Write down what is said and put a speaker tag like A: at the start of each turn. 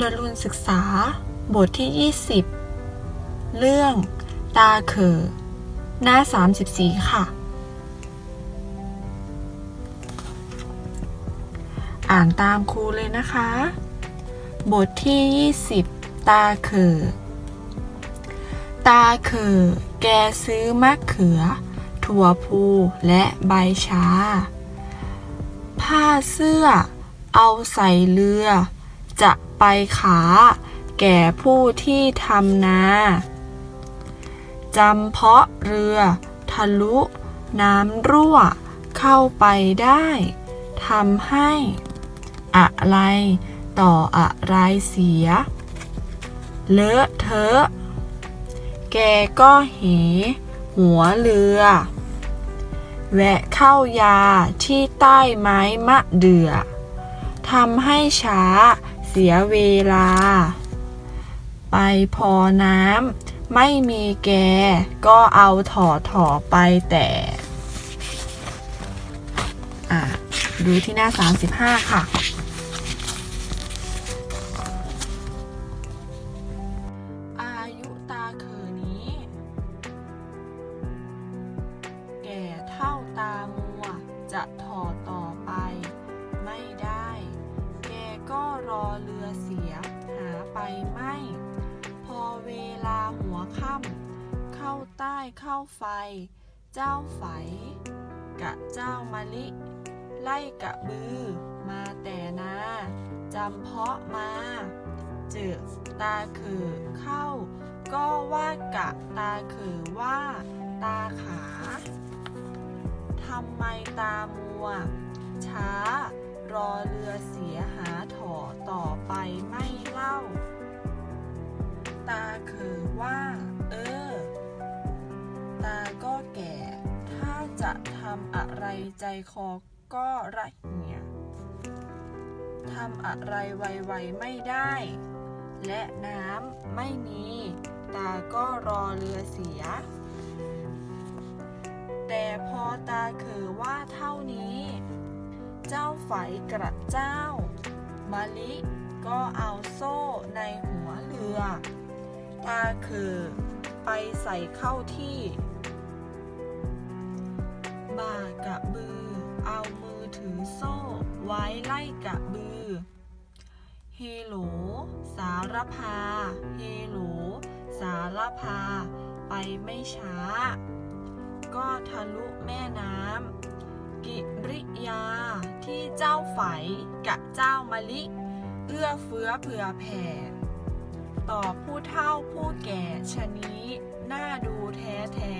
A: ดรุนศึกษา บทที่ 20 เรื่อง ตาเขอ หน้า 34 ค่ะ อ่านตามครูเลยนะคะ บทที่ 20 ตาเขอ ตาเขอ แกซื้อมะเขือ ถั่วพูและใบชา ผ้าเสื้อ เอาใส่เรือจะ ไปขา แก่ผู้ที่ทำนาจำเพาะเรือ ทะลุ น้ำรั่ว เข้าไปได้ทำให้ อะไร ต่ออะไรเสีย เลอะเทอะ แกก็เห หัวเรือ แวะเข้ายาที่ใต้ไม้มะเดื่อทำให้ช้า เสียเวลา ไปพอน้ำไม่มีแก ก็เอาถอถอไปแต่ดูที่หน้า 35 ค่ะ อายุตาเขอนี้ แก่เท่าตามัว จะถอต่อ หาไปไม่พอเวลาหัวค่ำเข้าใต้เข้าไฟ เจ้าไฝ กะเจ้ามะลิ ไล่กะบือ มาแต่นาจำเพาะมาเจอตาเขือเข้า ก็ว่ากะตาเขือว่า ตาขาทำไมตามัว ช้ารอเรือ ตาคือว่า เออ ตาก็แก่ ถ้าจะทำอะไรใจคอก็ระเหี่ยทำอะไรไวๆไม่ได้ และน้ำไม่มี ตาก็รอเรือเสีย แต่พอตาเขอว่าเท่านี้ เจ้าไฝกระเจ้ามะลิก็เอาโซ่ในหัวเรือ ตาเขอไปใส่เข้าที่ บ่ากระบือ เอามือถือโซ่ ไว้ไล่กระบือ เฮโหล สารพา เฮโหล สารพา ไปไม่ช้า ก็ทะลุแม่น้ำ กิริยา ที่เจ้าไฝกะเจ้ามะลิ เอื้อเฟื้อเผื่อแผ่ ต่อผู้เฒ่าผู้แก่ชะนี้น่าดูแท้แท้